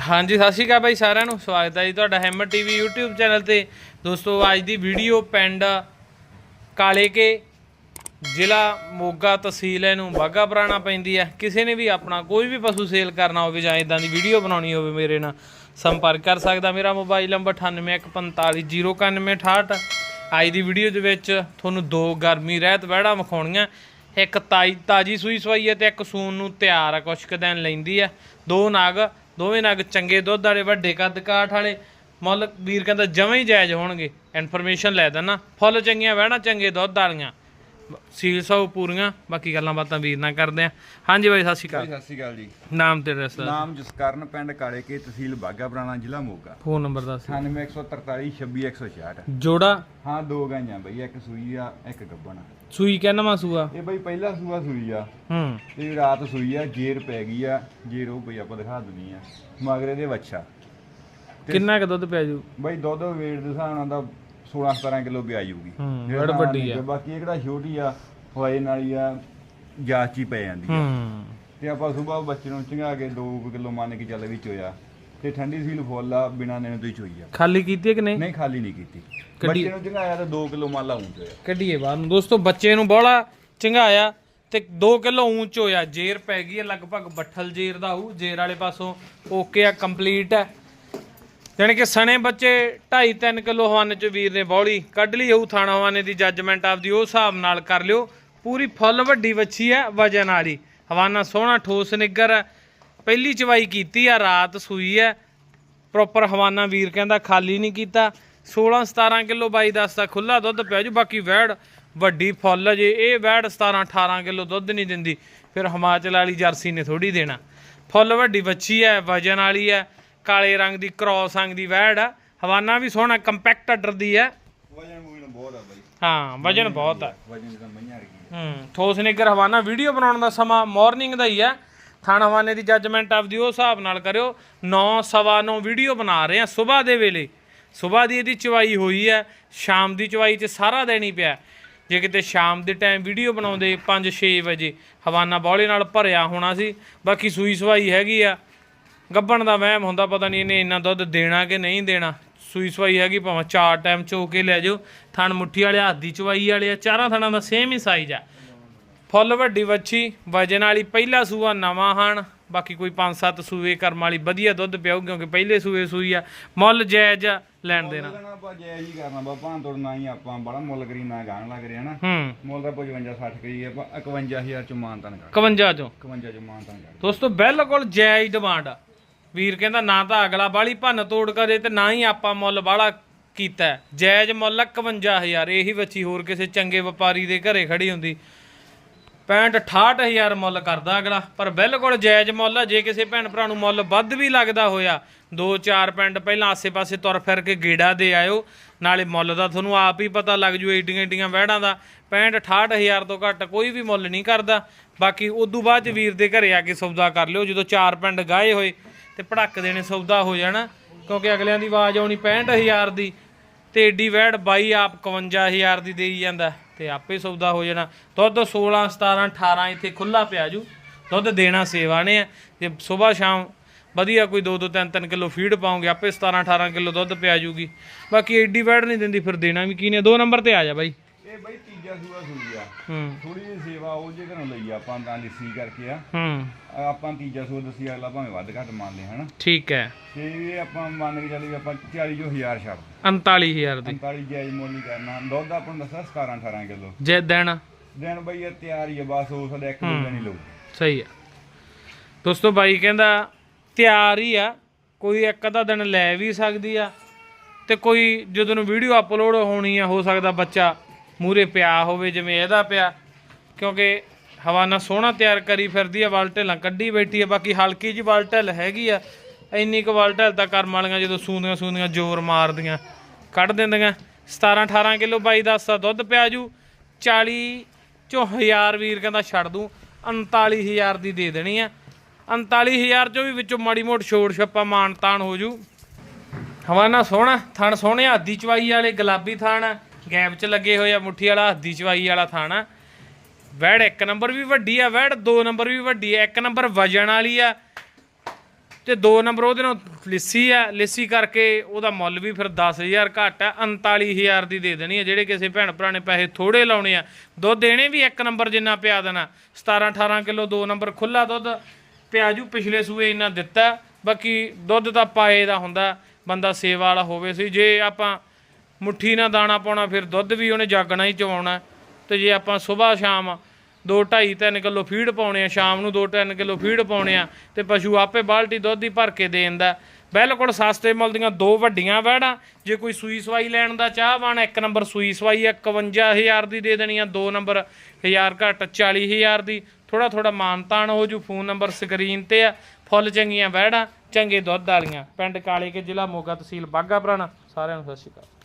ਹਾਂਜੀ, ਸਤਿ ਸ਼੍ਰੀ ਅਕਾਲ ਬਾਈ ਸਾਰਿਆਂ ਨੂੰ। ਸਵਾਗਤ ਹੈ ਜੀ ਤੁਹਾਡਾ ਹੈਮਰ ਟੀਵੀ YouTube ਚੈਨਲ ਤੇ। ਦੋਸਤੋ, ਅੱਜ ਦੀ ਵੀਡੀਓ ਪਿੰਡ ਕਾਲੇ ਕੇ ਜ਼ਿਲ੍ਹਾ ਮੋਗਾ ਤਹਿਸੀਲ ਇਹਨੂੰ ਬਾਗਾ ਪੁਰਾਣਾ ਪੈਂਦੀ ਹੈ। ਕਿਸੇ ਨੇ ਵੀ ਆਪਣਾ ਕੋਈ ਵੀ ਪਸ਼ੂ ਸੇਲ ਕਰਨਾ ਹੋਵੇ ਜਾਂ ਇਦਾਂ ਦੀ ਵੀਡੀਓ ਬਣਾਉਣੀ ਹੋਵੇ, ਮੇਰੇ ਨਾਲ ਸੰਪਰਕ ਕਰ ਸਕਦਾ। ਮੇਰਾ ਮੋਬਾਈਲ ਨੰਬਰ 9814509168 ਅੱਜ ਦੀ ਵੀਡੀਓ ਦੇ ਵਿੱਚ ਤੁਹਾਨੂੰ ਦੋ ਗਰਮੀ ਰਹਿਤ ਵਹਿੜਾ ਵਿਖਾਉਣੀਆਂ। ਇੱਕ ਤਾਈ ਤਾਜੀ ਸੂਈ ਸਵਾਈ ਹੈ ਤੇ ਇੱਕ ਸੂਨ ਨੂੰ ਤਿਆਰ ਆ ਕੁਛ ਕੁ ਦਿਨ ਲੈਂਦੀ ਆ ਦੋ ਨਾਗ ਦੋਵੇਂ ਨਗ ਚੰਗੇ ਦੁੱਧ ਵਾਲੇ, ਵੱਡੇ ਕੱਦ ਕਾਠ ਵਾਲੇ। ਮੁੱਲ ਵੀਰ ਕਹਿੰਦਾ ਜਮਾਂ ਹੀ ਜਾਇਜ਼ ਹੋਣਗੇ। ਇਨਫੋਰਮੇਸ਼ਨ ਲੈ ਦੇਣਾ ਫੁੱਲ ਚੰਗੀਆਂ, ਵਹਿਣਾ ਚੰਗੇ ਦੁੱਧ ਵਾਲੀਆਂ। ਸੀਲ ਸੌ ਪੂਰੀਆਂ ਬਾਕੀ ਗੱਲਾਂ ਬਾਤਾਂ ਵੀਰ ਨਾਲ ਕਰਦੇ ਆ ਹਾਂਜੀ ਬਾਈ ਸਤਿ ਸ਼੍ਰੀ ਅਕਾਲ। ਸਤਿ ਸ਼੍ਰੀ ਅਕਾਲ ਜੀ। ਨਾਮ ਤੇ ਐਡਰੈਸ ਨਾਮ ਜਸਕਰਨ ਪਿੰਡ ਕਾਲੇ ਕੇ ਤਹਿਸੀਲ ਬਾਗਾ ਪੁਰਾਣਾ ਜ਼ਿਲ੍ਹਾ ਮੋਗਾ। ਫੋਨ ਨੰਬਰ ਦੱਸ 98143 26166 ਜੋੜਾ। ਹਾਂ ਦੋ ਗਾਈਆਂ ਬਈ ਇੱਕ ਸੂਈ ਆ ਇੱਕ ਗੱਬਣ ਆ। ਸੂਈ ਕਹਿੰਦਾ ਸੂਆ? ਇਹ ਬਈ ਪਹਿਲਾ ਸੂਆ ਸੂਈ ਆ। ਹੂੰ। ਤੇ ਰਾਤ ਸੂਈ ਆ ਜੇਰ ਪੈ ਗਈ ਆ ਜੇਰ ਉਹ ਬਈ ਆਪਾਂ ਦਿਖਾ ਦਿੰਨੀ ਆ। ਮਗਰੇ ਦੇ ਵੱਛਾ। ਕਿੰਨਾ ਕੁ ਦੁੱਧ ਪੈ ਜੂ? ਬਈ ਦੁੱਧ ਵੇਟ ਦੇ ਹਿਸਾਬ ਨਾਲ ਦਾ 16 17 ਕਿਲੋ ਪਿਆ ਜੂਗੀ ਹੂੰ, ਜਿਹੜਾ ਬੜ ਵੱਡੀ ਆ। ਬਾਕੀ ਇਹ ਕਿਹੜਾ ਛੋਟੀ ਆ ਹੋਏ ਨਾਲੀ ਆ ਜਾਚ ਹੀ ਪੈ ਜਾਂਦੀ ਆ। ਹੂੰ। ਤੇ ਆਪਾਂ ਸਵੇਰ ਬੱਚੇ ਨੂੰ ਚੰਗਾ ਕੇ 2 ਕਿਲੋ ਮੰਨ ਕੇ ਚੱਲ ਵਿੱਚ ਹੋਇਆ। ਤੇ ਠੰਡੀ ਸੀਲ ਫੁੱਲ ਆ ਬਿਨਾ ਨੈਣ ਤੋਂ ਹੀ ਚੋਈ ਆ। ਖਾਲੀ ਕੀਤੀ ਹੈ ਕਿ ਨਹੀਂ? ਨਹੀਂ ਖਾਲੀ ਨਹੀਂ ਕੀਤੀ। ਬੱਚੇ ਨੂੰ ਚੰਗਾਇਆ ਤਾਂ 2 ਕਿਲੋ ਮੰਨ ਲਾ ਹੋਇਆ। ਕੱਢੀਏ ਬਾਹਰ ਨੂੰ। ਦੋਸਤੋ ਬੱਚੇ ਨੂੰ ਬੋਲਾ ਚੰਗਾਇਆ ਤੇ 2 ਕਿਲੋ ਉੱਚ ਹੋਇਆ। ਜੇਰ ਪੈ ਗਈ ਹੈ ਲਗਭਗ ਬੱਠਲ ਜੇਰ ਦਾ ਹੋਊ। ਜੇਰ ਵਾਲੇ ਪਾਸੋਂ ਓਕੇ ਆ ਕੰਪਲੀਟ ਹੈ ਜਾਣੀ ਕਿ ਸਣੇ ਬੱਚੇ 2.5 3 ਕਿਲੋ ਹਵਾਨੇ ਚ ਵੀਰ ਨੇ ਬੌਲੀ, ਕੱਢ ਲਈ ਹੋਊ ਥਾਣਾ ਹਵਾਨੇ ਦੀ ਜੱਜਮੈਂਟ ਆਪਦੀ, ਉਹ ਹਿਸਾਬ ਨਾਲ ਕਰ ਲਿਓ। ਪੂਰੀ ਫੁੱਲ ਵੱਡੀ ਵੱਛੀ ਹੈ, ਵਜਨ ਵਾਲੀ। ਹਵਾਨਾ ਸੋਹਣਾ ਠੋਸ ਨਿੱਗਰ ਹੈ। ਪਹਿਲੀ ਚਵਾਈ ਕੀਤੀ ਆ, ਰਾਤ ਸੂਈ ਹੈ। ਪ੍ਰੋਪਰ ਹਵਾਨਾ ਵੀਰ ਕਹਿੰਦਾ ਖਾਲੀ ਨਹੀਂ ਕੀਤਾ। 16 17 ਕਿਲੋ ਬਾਈ ਦੱਸ ਦਾ ਖੁੱਲਾ ਦੁੱਧ ਪਿਆ ਜੂ, ਬਾਕੀ ਵੈੜ ਵੱਡੀ ਫੁੱਲ ਜੇ, ਇਹ ਵੈੜ 17 18 ਕਿਲੋ ਦੁੱਧ ਨਹੀਂ ਦਿੰਦੀ। ਫਿਰ ਹਿਮਾਚਲ ਵਾਲੀ ਜਰਸੀ ਨੇ ਥੋੜੀ ਦੇਣਾ। ਫੁੱਲ ਵੱਡੀ ਵੱਛੀ ਹੈ, ਵਜਨ ਵਾਲੀ ਹੈ। ਕਾਲੇ ਰੰਗ ਦੀ ਕ੍ਰੋਸ ਰੰਗ ਦੀ ਵੈੜ ਆ। ਹਵਾਨਾ ਵੀ ਸੋਹਣਾ ਕੰਪੈਕਟ ਆਰਡਰ ਦੀ ਹੈ ਵਜਨ ਬਹੁਤ ਆ ਬਾਈ। ਹਾਂ ਵਜਨ ਬਹੁਤ ਹੈ ਵਜਨ ਤਾਂ ਮਈਆਂ ਰਗੀ ਹੂੰ ਠੋਸ ਨਿੱਗਰ ਹਵਾਨਾ ਵੀਡੀਓ ਬਣਾਉਣ ਦਾ ਸਮਾਂ ਮਾਰਨਿੰਗ ਦਾ ਹੀ ਹੈ ਥਾਣਾ ਹਵਾਨੇ ਦੀ ਜੱਜਮੈਂਟ ਆਪਦੀ ਉਹ ਹਿਸਾਬ ਨਾਲ ਕਰਿਓ। 9 ਸਵਾ 9 ਵੀਡੀਓ ਬਣਾ ਰਹੇ ਆ ਸਵੇਰ ਦੇ ਵੇਲੇ। ਸਵੇਰ ਦੀ ਇਹਦੀ ਚਵਾਈ ਹੋਈ ਹੈ ਸ਼ਾਮ ਦੀ ਚਵਾਈ 'ਚ ਸਾਰਾ ਦਿਨ ਹੀ ਪਿਆ। ਜੇ ਕਿਤੇ ਸ਼ਾਮ ਦੇ ਟਾਈਮ ਵੀਡੀਓ ਬਣਾਉਂਦੇ 5-6 ਵਜੇ ਹਵਾਨਾ ਬੌਲੇ ਨਾਲ ਭਰਿਆ ਹੋਣਾ ਸੀ। ਬਾਕੀ ਸੂਈ ਸਵਾਈ ਹੈਗੀ ਆ। ਗੱਬਣ ਦਾ ਵਹਿਮ ਹੁੰਦਾ ਪਤਾ ਨਹੀਂ ਇਹਨੇ ਇੰਨਾ ਦੁੱਧ ਦੇਣਾ ਕਿ ਨਹੀਂ ਦੇਣਾ। ਸੂਈ ਸਵਾਈ ਹੈਗੀ ਭਾਵੇਂ ਚਾਰ ਟਾਈਮ ਚੋ ਕੇ ਲੈ ਜਾਓ। ਥਣ ਮੁੱਠੀ ਵਾਲੇ ਹੱਥ ਦੀ ਚਵਾਈ ਵਾਲੇ ਆ ਚਾਰਾਂ ਥਣਾਂ ਦਾ ਸੇਮ ਹੀ ਸਾਈਜ਼ ਆ। ਫੁੱਲ ਵੱਡੀ ਵੱਛੀ ਵਜਨ ਵਾਲੀ ਪਹਿਲਾ ਸੂਆ ਨਵਾਂ ਹਨ ਬਾਕੀ ਕੋਈ 5-7 ਸੂਏ ਕਰਮ ਵਾਲੀ ਵਧੀਆ ਦੁੱਧ ਪਿਆਉ ਕਿਉਂਕਿ ਪਹਿਲੇ ਸੂਏ ਸੂਈ ਆ। ਮੁੱਲ ਜਾਇਜ਼ ਲੈਣ ਦੇਣਾ। ਨਾ ਆਪਾਂ ਜੈ ਹੀ ਕਰਨਾ ਬਾ ਭਾਂ ਤੋੜਨਾ ਹੀ ਆਪਾਂ ਬੜਾ ਮੁੱਲ ਕਰੀ ਨਾ ਗਾਣ ਲੱਗ ਰਿਹਾ ਨਾ। ਮੁੱਲ ਦਾ 55 60 ਕਰੀ ਆਪਾਂ 51000 ਚ ਮਾਨਤਨ ਕਰ। 51 ਚੋਂ। 51 ਚ ਮਾਨਤਨ ਕਰ। ਦੋਸਤੋ ਬਿਲਕੁਲ ਜਾਇਜ਼ ਡਿਮਾਂਡ ਆ। ਵੀਰ ਕਹਿੰਦਾ, ਨਾ ਤਾਂ ਅਗਲਾ ਬਾਲੀ ਭੰਨ ਤੋੜ ਕਰੇ ਤੇ ਨਾ ਹੀ ਆਪਾਂ ਮੁੱਲ ਬਾਲਾ ਕੀਤਾ। ਜਾਇਜ਼ ਮੁੱਲ 51000 ਇਹੀ ਬੱਚੀ ਹੋਰ ਕਿਸੇ ਚੰਗੇ ਵਪਾਰੀ ਦੇ ਘਰੇ ਖੜੀ ਹੁੰਦੀ। 65 68000 ਮੁੱਲ ਕਰਦਾ ਅਗਲਾ, ਪਰ ਬਿਲਕੁਲ ਜਾਇਜ਼ ਮੁੱਲ ਆ, ਜੇ ਕਿਸੇ ਭੈਣ ਭਰਾ ਨੂੰ ਮੁੱਲ ਵੱਧ ਵੀ ਲੱਗਦਾ ਹੋਇਆ, ਦੋ ਚਾਰ ਪਿੰਡ ਪਹਿਲਾਂ ਆਸੇ-ਪਾਸੇ ਤੁਰ ਫਿਰ ਕੇ ਗੇੜਾ ਦੇ ਆਇਓ, ਨਾਲੇ ਮੁੱਲ ਦਾ ਤੁਹਾਨੂੰ ਆਪ ਹੀ ਪਤਾ ਲੱਗ ਜੂ, ਏਡੀਆਂ ਏਡੀਆਂ ਵਹਿੜਾਂ ਦਾ। 65 68000 ਤੋਂ ਘੱਟ ਕੋਈ ਵੀ ਮੁੱਲ ਨਹੀਂ ਕਰਦਾ। ਬਾਕੀ ਉਦੋਂ ਬਾਅਦ ਚ ਵੀਰ ਦੇ ਘਰੇ ਆ ਕੇ ਸੌਦਾ ਕਰ ਲਿਓ, ਜਦੋਂ ਚਾਰ ਪਿੰਡ ਗਾਏ ਹੋਏ। ਤੇ ਭੜੱਕ ਦੇਣੇ ਸੌਦਾ ਹੋ ਜਾਣਾ, ਕਿਉਂਕਿ ਅਗਲਿਆਂ ਦੀ ਆਵਾਜ਼ ਆਉਣੀ 65000 ਦੀ ਤੇ ਏਡੀ ਵੈੜ ਬਾਈ ਆਪ 51000 ਦੀ ਦੇਈ ਜਾਂਦਾ, ਤੇ ਆਪੇ ਸੌਦਾ ਹੋ ਜਾਣਾ। ਦੁੱਧ 16 17 18 ਇੱਥੇ ਖੁੱਲਾ ਪਿਆ ਜੂ, ਦੁੱਧ ਦੇਣਾ ਸੇਵਾ ਨੇ ਆ। ਜੇ ਸਵੇਰ ਸ਼ਾਮ ਵਧੀਆ ਕੋਈ 2 2 3 3 ਕਿਲੋ ਫੀਡ ਪਾਉਂਗੇ, ਆਪੇ 17 18 ਕਿਲੋ ਦੁੱਧ ਪਿਆ ਜੂਗੀ। ਬਾਕੀ ਏਡੀ ਵੈੜ ਨਹੀਂ ਦਿੰਦੀ, ਫਿਰ ਦੇਣਾ ਵੀ ਕੀ ਨੇ? ਦੋ ਨੰਬਰ ਤੇ ਆ ਜਾ ਬਾਈ। ਇਹ ਬਈ ਤੀਜਾ ਸੂਆ ਸੂਈ ਆ। ਹੂੰ। ਥੋੜੀ ਜਿਹੀ ਸੇਵਾ ਉਹ ਜੇ ਘਰੋਂ ਲਈ ਆ ਆਪਾਂ ਤਾਂ ਲਿੱਸੀ ਕਰਕੇ ਆ। ਹੂੰ। ਆਪਾਂ ਤੀਜਾ ਸੂਆ ਦੱਸੀ ਅਗਲਾ ਭਾਵੇਂ ਵੱਧ ਘੱਟ ਮੰਨਦੇ ਹਨਾ। ਠੀਕ ਹੈ। ਤੇ ਇਹ ਆਪਾਂ ਮੰਨ ਕੇ ਚੱਲੀ ਆਪਾਂ 40 ਜੋ 1000 ਛੱਡ 39000 ਦੀ। 45 ਜਾਇਜ਼ ਮੁੱਲ ਨਹੀਂ ਕਰਨਾ। ਦੁੱਧ ਆਪਾਂ ਨੂੰ ਦੱਸਿਆ 17 18 ਕਿਲੋ। ਜੇ ਦੇਣਾ ਦਿਨ ਬਈ ਇਹ ਤਿਆਰ ਹੀ ਆ ਬਸ ਉਸ ਦਾ ਇੱਕ ਦੋ ਦਿਨ ਹੀ ਲਊ। ਸਹੀ ਆ। ਦੋਸਤੋ ਬਾਈ ਕਹਿੰਦਾ ਤਿਆਰ ਹੀ ਆ। ਕੋਈ ਇੱਕ ਅੱਧਾ ਦਿਨ ਲੈ ਵੀ ਸਕਦੀ ਆ। ਤੇ ਕੋਈ ਜਦੋਂ ਨੂੰ ਵੀਡੀਓ ਅਪਲੋਡ ਹੋਣੀ ਆ ਹੋ ਸਕਦਾ ਬੱਚਾ ਮੂਰੇ ਪਿਆ ਹੋਵੇ ਜਿਵੇਂ ਇਹਦਾ ਪਿਆ ਕਿਉਂਕਿ ਹਵਾਨਾ ਸੋਹਣਾ ਤਿਆਰ ਕਰੀ ਫਿਰਦੀ ਆ ਵਲਟਲਾਂ ਕੱਢੀ ਬੈਠੀ ਆ ਬਾਕੀ ਹਲਕੀ ਜਿਹੀ ਵਲਟਲ ਹੈਗੀ ਆ ਇੰਨੀ ਕੁ ਵਲਟਲ ਤਾਂ ਕਰਮ ਵਾਲੀਆਂ ਜਦੋਂ ਸੂੰਦੀਆਂ ਸੂੰਦੀਆਂ ਜ਼ੋਰ ਮਾਰਦੀਆਂ ਕੱਢ ਦਿੰਦੀਆਂ। 17 18 ਕਿਲੋ ਬਾਈ ਦੱਸ ਦਾ ਦੁੱਧ ਪਿਆ ਜੂ 40 ਚੋਂ 1000 ਵੀਰ ਕਹਿੰਦਾ ਛੱਡ ਦੂੰ 39000 ਦੀ ਦੇ ਦੇਣੀ ਆ। 39000 ਚੋਂ ਵੀ ਵਿੱਚੋਂ ਮਾੜੀ ਮੋਟ ਛੋੜ ਛੱਪਾ ਮਾਨ ਤਾਨ ਹੋ ਜੂ। ਹਵਾਨਾ ਸੋਹਣਾ ਥਣ ਸੋਹਣੇ ਹੱਦੀ ਚਵਾਈ ਵਾਲੇ ਗੁਲਾਬੀ ਥਣ ਆ, ਗੈਪ 'ਚ ਲੱਗੇ ਹੋਏ ਆ ਮੁੱਠੀ ਵਾਲਾ, ਹੱਦੀ ਚਵਾਈ ਵਾਲਾ ਥਾਣਾ। ਆ ਵੈੜ ਇੱਕ ਨੰਬਰ ਵੀ ਵੱਡੀ ਆ, ਵੈੜ ਦੋ ਨੰਬਰ ਵੀ ਵੱਡੀ ਆ, ਇੱਕ ਨੰਬਰ ਵਜਣ ਵਾਲੀ ਆ। ਤੇ ਦੋ ਨੰਬਰ ਉਹਦੇ ਨਾਲ ਲਿੱਸੀ ਆ, ਲਿੱਸੀ ਕਰਕੇ ਉਹਦਾ ਮੁੱਲ ਵੀ ਫਿਰ 10000 ਘੱਟ ਆ 39000 ਦੀ ਦੇ ਦੇਣੀ ਆ, ਜਿਹੜੇ ਕਿਸੇ ਭੈਣ ਭਰਾ ਨੇ ਪੈਸੇ ਥੋੜੇ ਲਾਉਣੇ ਆ। ਦੁੱਧ ਦੇਣੇ ਵੀ ਇੱਕ ਨੰਬਰ ਜਿੰਨਾ ਪਿਆ ਦੇਣਾ। 17 18 ਕਿਲੋ ਦੋ ਨੰਬਰ ਖੁੱਲਾ ਦੁੱਧ ਪਿਆਜੂ ਪਿਛਲੇ ਸੂਏ ਇੰਨਾ ਦਿੱਤਾ। ਬਾਕੀ ਦੁੱਧ ਤਾਂ ਪਾਏ ਦਾ ਹੁੰਦਾ, ਬੰਦਾ ਸੇਵਾ ਵਾਲਾ ਹੋਵੇ ਸੀ। ਜੇ ਆਪਾਂ ਮੁੱਠੀ ਨਾਲ ਦਾਣਾ ਪਾਉਣਾ, ਫਿਰ ਦੁੱਧ ਵੀ ਉਹਨੇ ਜਾਗਣਾ ਹੀ ਚਵਾਉਣਾ। ਤੇ ਜੇ ਆਪਾਂ ਸਵੇਰ ਸ਼ਾਮ 2 2.5 3 ਕਿਲੋ ਫੀਡ ਪਾਉਣੇ ਆ, ਸ਼ਾਮ ਨੂੰ 2 3 ਕਿਲੋ ਫੀਡ ਪਾਉਣੇ ਆ, ਤੇ ਪਸ਼ੂ ਆਪੇ ਬਾਲਟੀ ਦੁੱਧ ਹੀ ਭਰ ਕੇ ਦੇ ਦਿੰਦਾ। ਬਿਲਕੁਲ ਸਸਤੇ ਮੁੱਲ ਦੀਆਂ ਦੋ ਵੱਡੀਆਂ ਵੈੜਾਂ ਜੇ ਕੋਈ ਸੂਈ ਸਵਾਈ ਲੈਣ ਦਾ ਚਾਹਵਾਨ, ਇੱਕ ਨੰਬਰ ਸੂਈ ਸਵਾਈ ਆ 51000 ਦੀ ਦੇ ਦੇਣੀ ਆ, ਦੋ ਨੰਬਰ 1000 ਘੱਟ 40000 ਦੀ ਥੋੜਾ ਥੋੜਾ ਮਾਨਤਾਨ ਹੋ ਜੂ, ਫੋਨ ਨੰਬਰ ਸਕਰੀਨ ਤੇ ਆ, ਫੁੱਲ ਚੰਗੀਆਂ ਵੈੜਾਂ ਚੰਗੇ ਦੁੱਧ ਵਾਲੀਆਂ। ਪਿੰਡ ਕਾਲੇ ਕੇ ਜ਼ਿਲ੍ਹਾ ਮੋਗਾ ਤਹਿਸੀਲ ਬਾਗਾ ਪੁਰਾਣਾ ਸਾਰਿਆਂ ਨੂੰ ਸਤਿ ਸ਼੍ਰੀ ਅਕਾਲ।